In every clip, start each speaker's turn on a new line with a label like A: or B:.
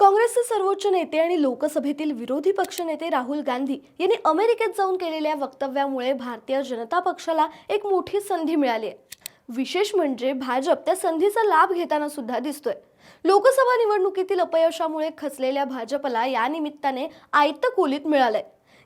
A: काँग्रेसचे सर्वोच्च नेते आणि लोकसभेतील विरोधी पक्षनेते राहुल गांधी यांनी अमेरिकेत जाऊन केलेल्या वक्तव्यामुळे भारतीय जनता पक्षाला एक मोठी संधी मिळाली आहे विशेष म्हणजे भाजप त्या संधीचा लाभ घेताना सुद्धा दिसतोय लोकसभा निवडणुकीतील अपयशामुळे खचलेल्या भाजपला या निमित्ताने आयत कोलीत मिळालंय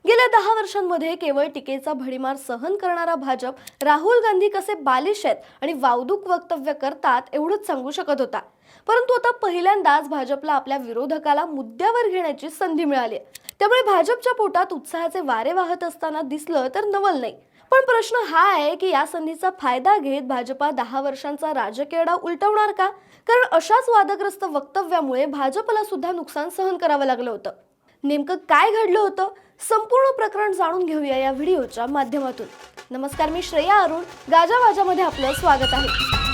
A: गेल्या दहा वर्षांमध्ये केवळ टीकेचा भडीमार सहन करणारा भाजप राहुल गांधी कसे बालिश आहेत आणि वावदूक वक्तव्य करतात एवढंच सांगू शकत होता परंतु आता पहिल्यांदाच भाजपला आपल्या विरोधकाला मुद्द्यावर घेण्याची संधी मिळाली त्यामुळे भाजपच्या पोटात उत्साहाचे वारे वाहत असताना दिसलं तर नवल नाही पण प्रश्न हा आहे की या संधीचा फायदा घेत भाजपा दहा वर्षांचा राजकीय डाव उलटवणार का कारण अशाच वादग्रस्त वक्तव्यामुळे भाजपला सुद्धा नुकसान सहन करावं लागलं होतं नेमकं काय घडलं होतं संपूर्ण प्रकरण जाणून घेऊया या व्हिडिओच्या माध्यमातून नमस्कार मी श्रेया अरुण गाजावाजामध्ये आपलं स्वागत आहे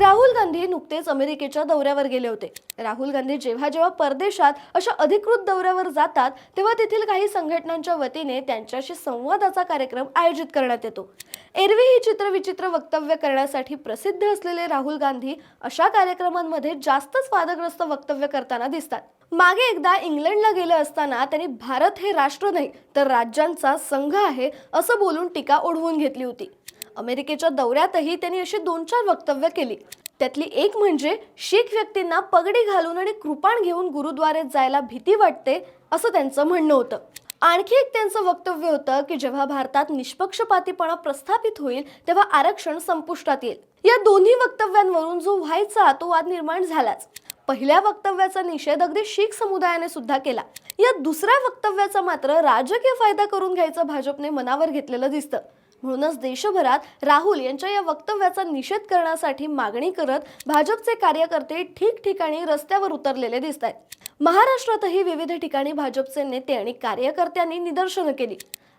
A: राहुल गांधी नुकतेच अमेरिकेच्या दौऱ्यावर गेले होते राहुल गांधी जेव्हा जेव्हा परदेशात अशा अधिकृत दौऱ्यावर जातात तेव्हा तेथील काही संघटनांच्या वतीने त्यांच्याशी संवादाचा कार्यक्रम आयोजित करण्यात येतो एरवी ही चित्रविचित्र वक्तव्य करण्यासाठी प्रसिद्ध असलेले राहुल गांधी अशा कार्यक्रमांमध्ये जास्तच वादग्रस्त वक्तव्य करताना दिसतात मागे एकदा इंग्लंडला गेलं असताना त्यांनी भारत हे राष्ट्र नाही तर राज्यांचा संघ आहे असं बोलून टीका ओढवून घेतली होती अमेरिकेच्या दौऱ्यातही त्यांनी अशी दोन चार वक्तव्य केली त्यातली एक म्हणजे शीख व्यक्तींना पगडी घालून आणि कृपाण घेऊन गुरुद्वारे जायला भीती वाटते असं त्यांचं म्हणणं होतं आणखी एक त्यांचं वक्तव्य होतं की जेव्हा भारतात निष्पक्षपातीपणा प्रस्थापित होईल तेव्हा आरक्षण संपुष्टात येईल या दोन्ही वक्तव्यांवरून जो व्हायचा तो वाद निर्माण झालाच पहिल्या वक्तव्याचा निषेध अगदी शीख समुदायाने सुद्धा केला या दुसऱ्या वक्तव्याचा मात्र राजकीय फायदा करून घ्यायचं भाजपने मनावर घेतलेलं दिसतं म्हणूनच देशभरात राहुल यांच्या या वक्तव्याचा निषेध करण्यासाठी मागणी करत भाजपचे कार्यकर्ते ठिकठिकाणी रस्त्यावर उतरलेले दिसत आहेत महाराष्ट्रातही विविध ठिकाणी भाजपचे नेते आणि कार्यकर्त्यांनी निदर्शनं केली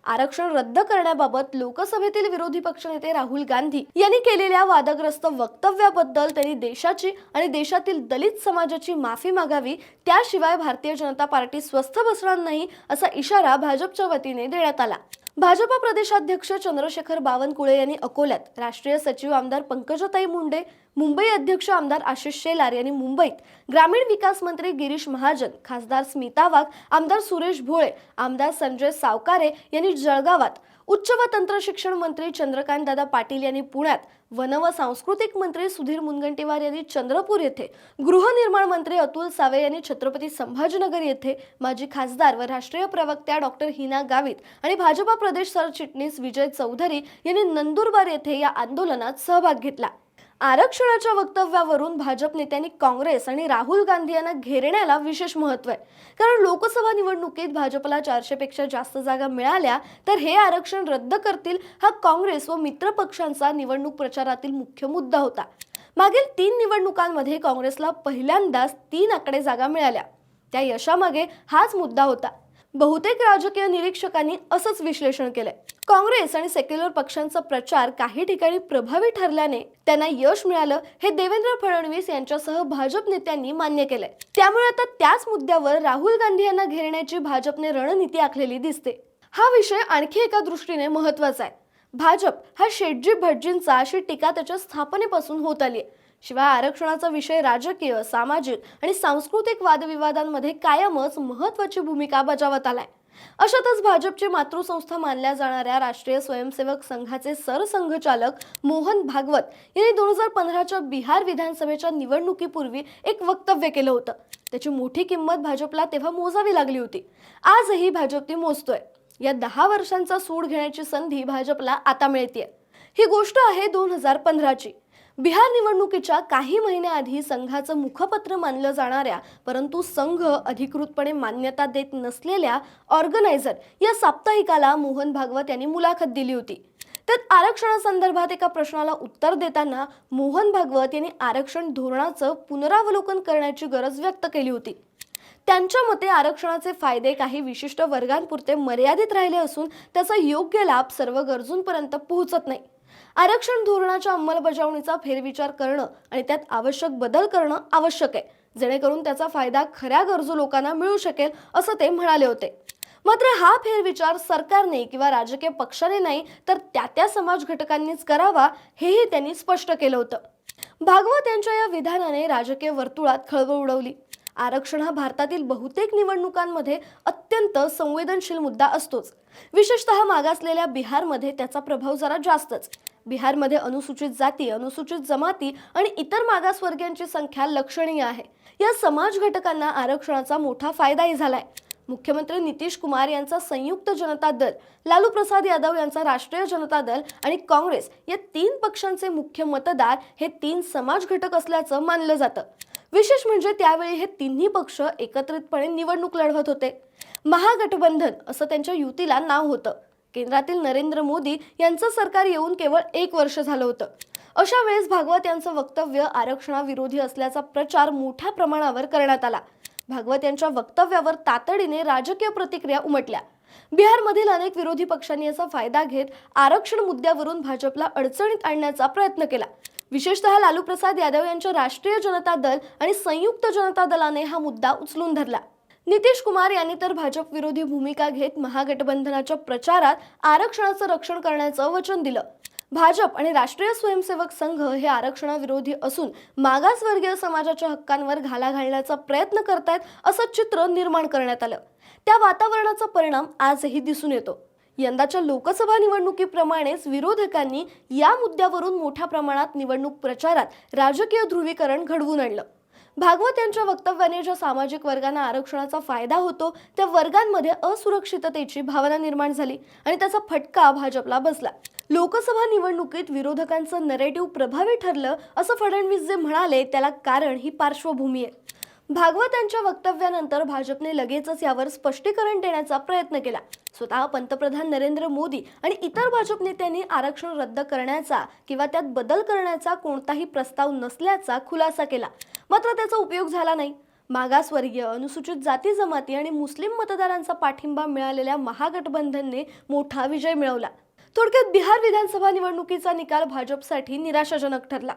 A: आरक्षण रद्द करण्याबाबत लोकसभेतील विरोधी पक्षनेते राहुल गांधी यांनी केलेल्या वादग्रस्त वक्तव्याबद्दल त्यांनी देशाची आणि देशातील दलित समाजाची माफी मागावी त्याशिवाय भारतीय जनता पार्टी स्वस्थ बसणार नाही असा इशारा भाजपच्या वतीने देण्यात आला भाजपा प्रदेशाध्यक्ष चंद्रशेखर बावनकुळे यांनी अकोल्यात राष्ट्रीय सचिव आमदार पंकजताई मुंडे मुंबई अध्यक्ष आमदार आशिष शेलार यांनी मुंबईत ग्रामीण विकास मंत्री गिरीश महाजन खासदार स्मिता वाघ आमदार सुरेश भोळे आमदार संजय सावकारे यांनी जळगावात उच्च व तंत्र शिक्षण मंत्री चंद्रकांत दादा पाटील यांनी पुण्यात वन व सांस्कृतिक मंत्री सुधीर मुनगंटीवार यांनी चंद्रपूर येथे गृहनिर्माण मंत्री अतुल सावे यांनी छत्रपती संभाजीनगर येथे माजी खासदार व राष्ट्रीय प्रवक्त्या डॉक्टर हिना गावित आणि भाजपा प्रदेश सरचिटणीस विजय चौधरी यांनी नंदुरबार येथे या आंदोलनात सहभाग घेतला आरक्षणाच्या वक्तव्यावरून भाजप नेत्यांनी काँग्रेस आणि राहुल गांधी यांना घेरण्याला विशेष महत्व आहे कारण लोकसभा निवडणुकीत भाजपला चारशेपेक्षा जास्त जागा मिळाल्या तर हे आरक्षण रद्द करतील हा काँग्रेस व मित्रपक्षांचा निवडणूक प्रचारातील मुख्य मुद्दा होता मागील तीन निवडणुकांमध्ये काँग्रेसला पहिल्यांदाच तीन आकडे जागा मिळाल्या त्या यशामागे हाच मुद्दा होता बहुतेक राजकीय निरीक्षकांनी असंच विश्लेषण केलंय काँग्रेस आणि सेक्युलर पक्षांचा प्रचार काही ठिकाणी प्रभावी ठरल्याने त्यांना यश मिळालं हे देवेंद्र फडणवीस यांच्यासह भाजप नेत्यांनी मान्य केलंय त्यामुळे आता त्याच मुद्द्यावर राहुल गांधी यांना घेरण्याची भाजपने रणनीती आखलेली दिसते हा विषय आणखी एका दृष्टीने महत्वाचा आहे भाजप हा शेटजी भटजींचा अशी टीका त्याच्या स्थापनेपासून होत आली शिवाय आरक्षणाचा विषय राजकीय सामाजिक आणि सांस्कृतिक वादविवादांमध्ये कायमच महत्वाची भूमिका बजावत आलाय अशातच भाजपची मातृसंस्था मानल्या जाणाऱ्या राष्ट्रीय स्वयंसेवक संघाचे सरसंघचालक मोहन भागवत यांनी दोन हजार पंधराच्या बिहार विधानसभेच्या निवडणुकीपूर्वी एक वक्तव्य केलं होतं त्याची मोठी किंमत भाजपला तेव्हा मोजावी लागली होती आजही भाजप ती मोजतोय या दहा वर्षांचा सूड घेण्याची संधी भाजपला आता मिळते ही गोष्ट आहे दोन हजार पंधराची बिहार निवडणुकीच्या काही महिन्याआधी संघाचं मुखपत्र मानलं जाणाऱ्या परंतु संघ अधिकृतपणे मान्यता देत नसलेल्या ऑर्गनायझर या साप्ताहिकाला मोहन भागवत यांनी मुलाखत दिली होती त्यात आरक्षणासंदर्भात एका प्रश्नाला उत्तर देताना मोहन भागवत यांनी आरक्षण धोरणाचं पुनरावलोकन करण्याची गरज व्यक्त केली होती त्यांच्या मते आरक्षणाचे फायदे काही विशिष्ट वर्गांपुरते मर्यादित राहिले असून त्याचा योग्य लाभ सर्व गरजूंपर्यंत पोहोचत नाही आरक्षण धोरणाच्या अंमलबजावणीचा फेरविचार करणं आणि त्यात आवश्यक बदल करणं आवश्यक आहे जेणेकरून त्याचा फायदा खऱ्या गरजू लोकांना मिळू शकेल असं ते म्हणाले होते मात्र हा फेरविचार सरकारने किंवा राजकीय पक्षाने नाही तर त्या त्या समाज घटकांनीच करावा हेही त्यांनी स्पष्ट केलं होतं भागवत यांच्या या विधानाने राजकीय वर्तुळात खळबळ उडवली आरक्षण हा भारतातील बहुतेक निवडणुकांमध्ये अत्यंत संवेदनशील मुद्दा असतोच विशेषतः मागासलेल्या बिहारमध्ये त्याचा प्रभाव जरा जास्तच बिहारमध्ये अनुसूचित जाती अनुसूचित जमाती आणि इतर मागासवर्गीयांची संख्या लक्षणीय आहे या समाज घटकांना आरक्षणाचा मोठा फायदाही झालाय मुख्यमंत्री नितीश कुमार यांचा संयुक्त जनता दल लालू प्रसाद यादव यांचा राष्ट्रीय जनता दल आणि काँग्रेस या तीन पक्षांचे मुख्य मतदार हे तीन समाज घटक असल्याचं मानलं जातं विशेष म्हणजे त्यावेळी हे तिन्ही पक्ष एकत्रितपणे निवडणूक लढवत होते महागठबंधन असं त्यांच्या युतीला नाव होतं केंद्रातील नरेंद्र मोदी यांचं सरकार येऊन केवळ एक वर्ष झालं होतं अशा वेळेस भागवत यांचं वक्तव्य आरक्षणाविरोधी असल्याचा प्रचार मोठ्या प्रमाणावर करण्यात आला भागवत यांच्या वक्तव्यावर तातडीने राजकीय प्रतिक्रिया उमटल्या बिहारमधील अनेक विरोधी पक्षांनी याचा फायदा घेत आरक्षण मुद्द्यावरून भाजपला अडचणीत आणण्याचा प्रयत्न केला विशेषतः लालू प्रसाद यादव यांच्या राष्ट्रीय जनता दल आणि संयुक्त जनता दलाने हा मुद्दा उचलून धरला नितीश कुमार यांनी तर भाजप विरोधी भूमिका घेत महागठबंधनाच्या प्रचारात आरक्षणाचं रक्षण करण्याचं वचन दिलं भाजप आणि राष्ट्रीय स्वयंसेवक संघ हे आरक्षणाविरोधी असून मागासवर्गीय समाजाच्या हक्कांवर घाला घालण्याचा प्रयत्न करतायत असं चित्र निर्माण करण्यात आलं त्या वातावरणाचा परिणाम आजही दिसून येतो यंदाच्या लोकसभा निवडणुकीप्रमाणेच विरोधकांनी या मुद्द्यावरून मोठ्या प्रमाणात निवडणूक प्रचारात राजकीय ध्रुवीकरण घडवून आणलं भागवत यांच्या वक्तव्याने ज्या सामाजिक वर्गांना आरक्षणाचा फायदा होतो त्या वर्गांमध्ये असुरक्षिततेची भावना निर्माण झाली आणि त्याचा फटका भाजपला बसला लोकसभा निवडणुकीत विरोधकांचं नरेटिव्ह प्रभावी ठरलं असं फडणवीस जे म्हणाले त्याला कारण ही पार्श्वभूमी आहे भागवत यांच्या वक्तव्यानंतर भाजपने लगेचच यावर स्पष्टीकरण देण्याचा प्रयत्न केला स्वतः पंतप्रधान नरेंद्र मोदी आणि इतर भाजप नेत्यांनी आरक्षण रद्द करण्याचा किंवा त्यात बदल करण्याचा कोणताही प्रस्ताव नसल्याचा खुलासा केला मात्र त्याचा उपयोग झाला नाही मागासवर्गीय अनुसूचित जाती जमाती आणि मुस्लिम मतदारांचा पाठिंबा मिळालेल्या महागठबंधनने मोठा विजय मिळवला थोडक्यात बिहार विधानसभा निवडणुकीचा निकाल भाजपसाठी निराशाजनक ठरला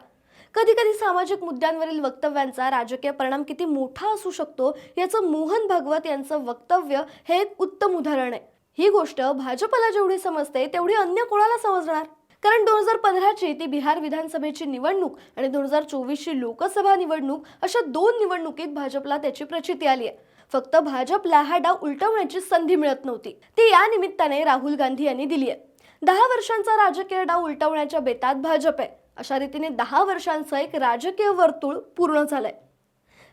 A: कधी कधी सामाजिक मुद्द्यांवरील वक्तव्यांचा राजकीय परिणाम किती मोठा असू शकतो याचं मोहन भागवत यांचं वक्तव्य हे एक उत्तम उदाहरण आहे ही गोष्ट भाजपला जेवढी समजते तेवढी अन्य कोणाला समजणार कारण दोन हजार पंधराची ती बिहार विधानसभेची निवडणूक आणि दोन हजार चोवीसची लोकसभा निवडणूक अशा दोन निवडणुकीत भाजपला त्याची प्रचिती आली आहे फक्त भाजपला हा डाव उलटवण्याची संधी मिळत नव्हती ती या निमित्ताने राहुल गांधी यांनी दिली आहे दहा वर्षांचा राजकीय डाव उलटवण्याच्या बेतात भाजप आहे अशा रीतीने दहा वर्षांचं एक राजकीय वर्तुळ पूर्ण झालंय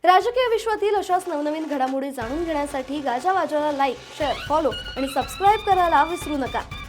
A: राजकीय विश्वातील अशाच नवनवीन घडामोडी जाणून घेण्यासाठी गाजावाजाला लाईक शेअर फॉलो आणि सबस्क्राईब करायला विसरू नका